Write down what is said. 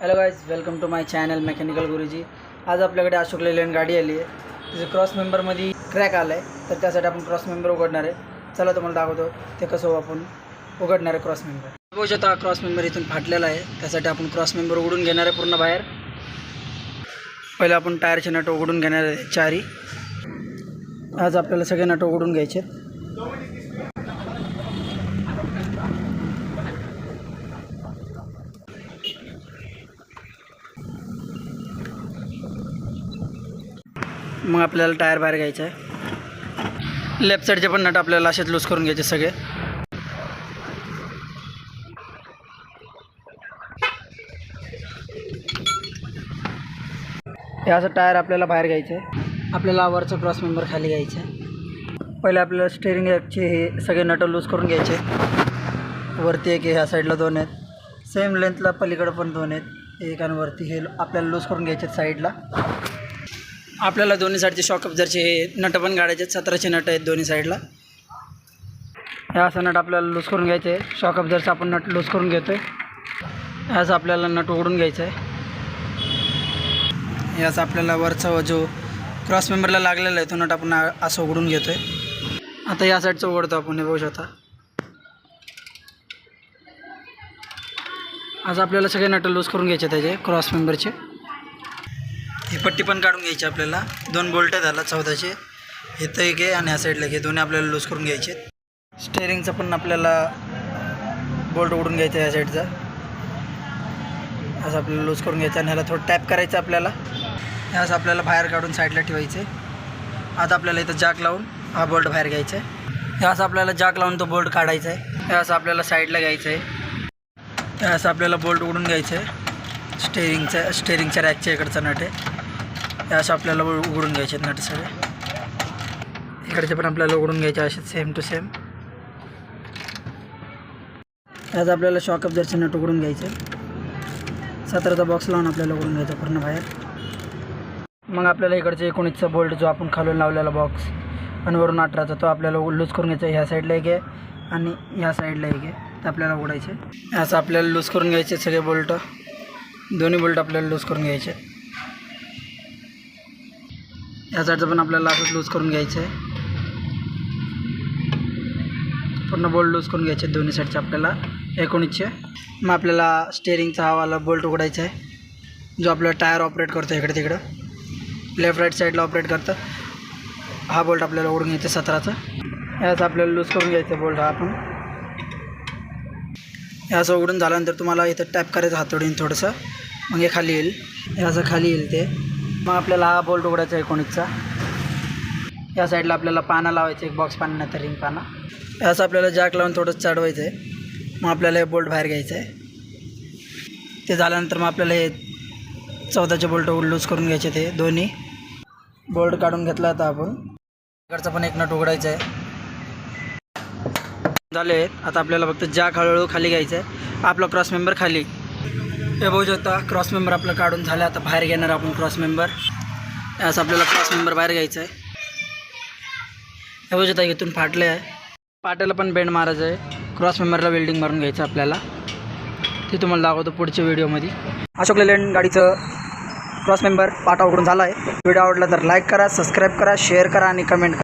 Hello guys welcome to my channel mechanical Guruji आज आपल्याकडे Ashok Leyland गाडी आली आहे. तिचं क्रॉस मेंबरमध्ये क्रॅक आला आहे तर त्यासाठी आपण क्रॉस मेंबर उघडणार आहे. चला तुम्हाला दाखवतो. ते कसं हो आपण उघडणार आहे क्रॉस मेंबर बघू शकता क्रॉस मेंबर इथून फाटलेला आहे. त्यासाठी आपण क्रॉस मेंबर उघडून घेणार आहे पूर्ण बाहेर. पहिले आपण टायरचे नट उघडून घेणार आहे. चारी. आज आपल्याला सगळे नट उघडून घ्यायचे आहेत. मग आपल्याला टायर बाहेर घ्यायचं आहे. लेफ्ट साईडचे पण नट आपल्याला असेच लूज करून घ्यायचे सगळे. हे असं टायर आपल्याला बाहेर घ्यायचं आहे. आपल्याला वरचं क्रॉस मेंबर खाली घ्यायचं आहे. पहिले आपल्याला स्टेरिंग ॲपचे हे सगळे नटं लूज करून घ्यायचे वरती एक ह्या साईडला दोन आहेत. सेम लेंथला पलीकडं पण दोन आहेत. एक आणि वरती हे आपल्याला लूज करून घ्यायचे आहेत साईडला आपल्याला दोन्ही साईडचे शॉक जरचे हे नट पण काढायचे आहेत सतराचे नट आहेत दोन्ही साईडला. हे असं नट आपल्याला लूज करून घ्यायचं आहे. शॉक जरचं आपण नट लूज करून घेतो आहे असं आपल्याला नट उघडून घ्यायचं आहे. हे असं आपल्याला वरचा जो क्रॉस मेंबरला लागलेला आहे तो नट आपण असं उघडून घेतो आहे आता या साईडचं उघडतो आपण हे बघू शकता. आज आपल्याला सगळे नट लूज करून घ्यायचे त्याचे क्रॉस मेंबरचे ही पट्टी पण काढून घ्यायची आपल्याला. दोन बोल्ट झाला चौदाचे इथं एक आहे आणि ह्या साईडला घे दोन्ही आपल्याला लूज करून घ्यायचे स्टेअरिंगचं पण आपल्याला बोल्ट उडून घ्यायचं आहे या साईडचा असं आपल्याला लूज करून घ्यायचं आणि ह्याला थोडं टॅप करायचं आपल्याला. हे असं आपल्याला बाहेर काढून साईडला ठेवायचे आता आपल्याला इथं जाक लावून हा बोल्ट बाहेर घ्यायचा आहे. हे असं आपल्याला जाक लावून तो बोल्ट काढायचा आहे. हे असं आपल्याला साईडला घ्यायचं आहे. हे असं आपल्याला बोल्ट उडून घ्यायचं आहे. स्टेअरिंगचं स्टेअरिंगच्या रॅकच्या इकडचा नट आहे. हे असे आपल्याला उ- उघडून घ्यायचे आहेत नट सगळे. इकडचे पण आपल्याला उघडून घ्यायचे असे सेम टू सेम त्यात आपल्याला शॉक जरचे नट उघडून घ्यायचे सतराचा बॉक्स लावून आपल्याला उघडून घ्यायचा पूर्ण बाहेर. मग आपल्याला इकडचे एकोणीसचा बोल्ट जो आपण खालून लावलेला बॉक्स आणि वरून अठराचा तो आपल्याला लूज करून घ्यायचा ह्या साईडला एक आहे आणि ह्या साईडला एक आहे. ते आपल्याला उघडायचे असं आपल्याला लूज करून घ्यायचे सगळे बोल्ट दोन्ही बोल्ट आपल्याला लूज करून घ्यायचे या साईडचं पण आपल्याला असंच लूज करून घ्यायचं आहे पूर्ण बोल्ट लूज करून घ्यायचे दोन्ही साईडचे आपल्याला. एकोणीसचे मग आपल्याला स्टेअरिंगचा हवाला बोल्ट उघडायचा आहे. जो आपला टायर ऑपरेट करतो इकडे तिकडं. लेफ्ट राईट साईडला ऑपरेट करतं. हा बोल्ट आपल्याला उघडून घ्यायचा सतराचा. याचा आपल्याला लूज करून घ्यायचा बोल्ट हा आपण. याचं उघडून झाल्यानंतर तुम्हाला इथं टॅप करायचं हातोडीन थोडंसं. मग हे खाली येईल. याचं खाली येईल ते. मग आपल्याला हा बोल्ट उघडायचा आहे एकोणीसचा. या साईडला आपल्याला पाना लावायचं एक बॉक्स पाना नाही तर रिंग पाना. असं आपल्याला जॅक लावून थोडंसं चढवायचं आहे. मग आपल्याला हे बोल्ट बाहेर घ्यायचं आहे. ते झाल्यानंतर मग आपल्याला हे चौदाचे बोल्ट लूज करून घ्यायचे ते दोन्ही. बोल्ट काढून घेतला होता आपण. इकडचा पण एक नट उघडायचा आहे. झाले आता आपल्याला फक्त जॅक हळूहळू खाली घ्यायचं आहे. आपला क्रॉस मेंबर खाली. हे बघू शकता क्रॉस मेंबर आपलं काढून झालं आता बाहेर घेणार आपण क्रॉस मेंबर असं आपल्याला क्रॉस मेंबर बाहेर घ्यायचं आहे हे बघू शकता इथून फाटले आहे. पाट्याला पण बेंड मारायचं आहे. क्रॉस मेंबरला वेल्डिंग मारून घ्यायचं आपल्याला. ते तुम्हाला दाखवतो पुढच्या व्हिडिओमध्ये अशोक लेलँड गाडीचं क्रॉस मेंबर पाटा उघडून झाला आहे. व्हिडिओ आवडला तर लाईक करा सबस्क्राईब करा शेअर करा आणि कमेंट करा.